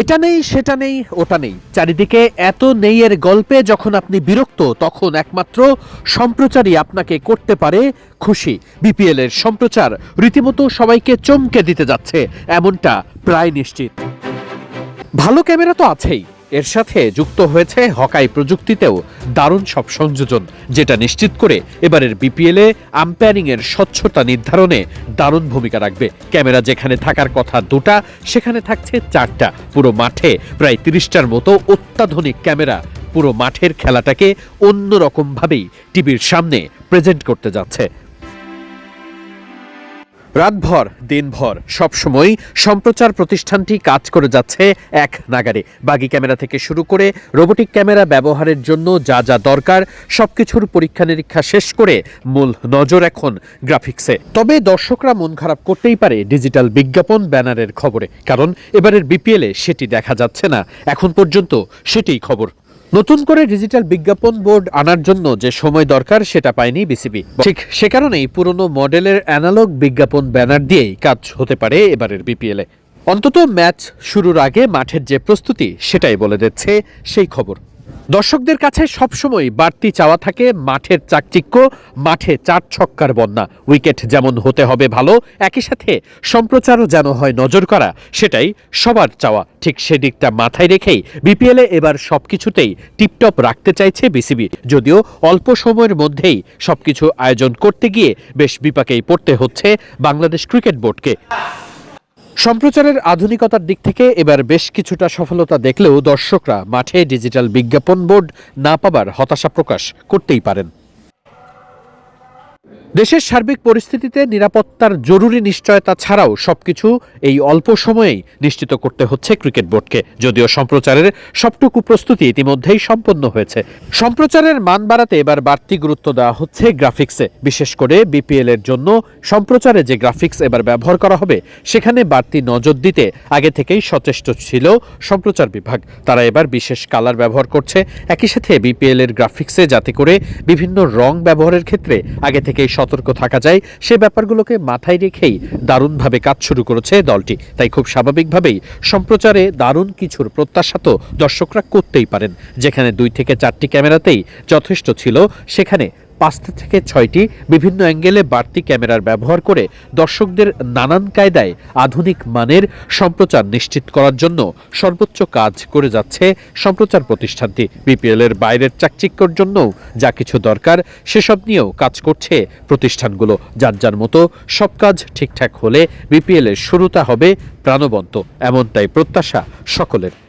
এটা নেই, সেটা নেই, ওটা নেই। চারিদিকে এত নেই এর গল্পে যখন আপনি বিরক্ত, তখন একমাত্র সম্প্রচারই আপনাকে করতে পারে খুশি। বিপিএল এর সম্প্রচার রীতিমতো সবাইকে চমকে দিতে যাচ্ছে, এমনটা প্রায় নিশ্চিত। ভালো ক্যামেরা তো আছেই। এর সাথে যুক্ত হয়েছে হকাই প্রযুক্তিতেও দারুণ সব সংযোজন, যেটা নিশ্চিত করে এবারের বিপিএলে আম্পায়ারিং এর স্বচ্ছতা নির্ধারণে দারুণ ভূমিকা রাখবে। ক্যামেরা যেখানে থাকার কথা দুটা, সেখানে থাকছে চারটা। পুরো মাঠে প্রায় তিরিশটার মতো অত্যাধুনিক ক্যামেরা পুরো মাঠের খেলাটাকে অন্যরকমভাবেই টিভির সামনে প্রেজেন্ট করতে যাচ্ছে। রাতভর, দিনভর সবসময় সম্প্রচার প্রতিষ্ঠানটি কাজ করে যাচ্ছে এক নাগারে বাগি ক্যামেরা থেকে শুরু করে রোবোটিক ক্যামেরা ব্যবহারের জন্য যা যা দরকার, সবকিছুর পরীক্ষা নিরীক্ষা শেষ করে মূল নজর এখন গ্রাফিক্সে। তবে দর্শকরা মন খারাপ করতেই পারে ডিজিটাল বিজ্ঞাপন ব্যানারের খবরে, কারণ এবারের বিপিএলে সেটি দেখা যাচ্ছে না। এখন পর্যন্ত সেটিই খবর। নতুন করে ডিজিটাল বিজ্ঞাপন বোর্ড আনার জন্য যে সময় দরকার, সেটা পায়নি বিসিবি। ঠিক সে কারণেই পুরনো মডেলের অ্যানালগ বিজ্ঞাপন ব্যানার দিয়েই কাজ হতে পারে এবারের বিপিএলে অন্তত ম্যাচ শুরুর আগে মাঠের যে প্রস্তুতি, সেটাই বলে দিচ্ছে সেই খবর। দর্শকদের কাছে সবসময় বাড়তি চাওয়া থাকে মাঠের চাকচিক্য, মাঠে চার ছক্কার বন্যা। উইকেট যেমন হতে হবে ভালো, একই সাথে সম্প্রচারও যেন হয় নজর করা, সেটাই সবার চাওয়া। ঠিক সেদিকটা মাথায় রেখেই বিপিএলে এবার সবকিছুতেই টিপটপ রাখতে চাইছে বিসিবি। যদিও অল্প সময়ের মধ্যেই সবকিছু আয়োজন করতে গিয়ে বেশ বিপাকেই পড়তে হচ্ছে বাংলাদেশ ক্রিকেট বোর্ডকে। সম্প্রচারের আধুনিকতার দিক থেকে এবার বেশ কিছুটা সফলতা দেখলেও দর্শকরা মাঠে ডিজিটাল বিজ্ঞাপন বোর্ড না পাবার হতাশা প্রকাশ করতেই পারেন। দেশের সার্বিক পরিস্থিতিতে নিরাপত্তার জরুরি নিশ্চয়তা ছাড়াও সবকিছু এই অল্প সময়েই নিশ্চিত করতে হচ্ছে ক্রিকেট বোর্ডকে। যদিও সম্প্রচারের সবটুকু প্রস্তুতি ইতিমধ্যেই সম্পন্ন হয়েছে। সম্প্রচারের মান বাড়াতে এবার বাড়তি গুরুত্ব দেওয়া হচ্ছে গ্রাফিক্সে। বিশেষ করে বিপিএল এর জন্য সম্প্রচারে যে গ্রাফিক্স এবার ব্যবহার করা হবে, সেখানে বাড়তি নজর দিতে আগে থেকেই সচেষ্ট ছিল সম্প্রচার বিভাগ। তারা এবার বিশেষ কালার ব্যবহার করছে। একই সাথে বিপিএল এর গ্রাফিক্সে যাতে করে বিভিন্ন রং ব্যবহারের ক্ষেত্রে আগে থেকেই সতর্ক থাকা যায়, সে ব্যাপারগুলোকে মাথায় রেখেই দারুণভাবে কাজ শুরু করেছে দলটি। তাই খুব স্বাভাবিকভাবেই সম্প্রচারে দারুণ কিছুর প্রত্যাশা তো দর্শকরা করতেই পারেন। যেখানে দুই থেকে চারটি ক্যামেরাতেই যথেষ্ট ছিল, সেখানে পাঁচটা থেকে ছয়টি বিভিন্ন অ্যাঙ্গেলে বাড়তি ক্যামেরার ব্যবহার করে দর্শকদের নানান কায়দায় আধুনিক মানের সম্প্রচার নিশ্চিত করার জন্য সর্বোচ্চ কাজ করে যাচ্ছে সম্প্রচার প্রতিষ্ঠানটি। বিপিএল এর বাইরের চাকচিক্যর জন্যও যা কিছু দরকার, সেসব নিয়েও কাজ করছে প্রতিষ্ঠানগুলো। যার যার মতো সব কাজ ঠিকঠাক হলে বিপিএল এর শুরুটা হবে প্রাণবন্ত। এমনটাই প্রত্যাশা সকলের।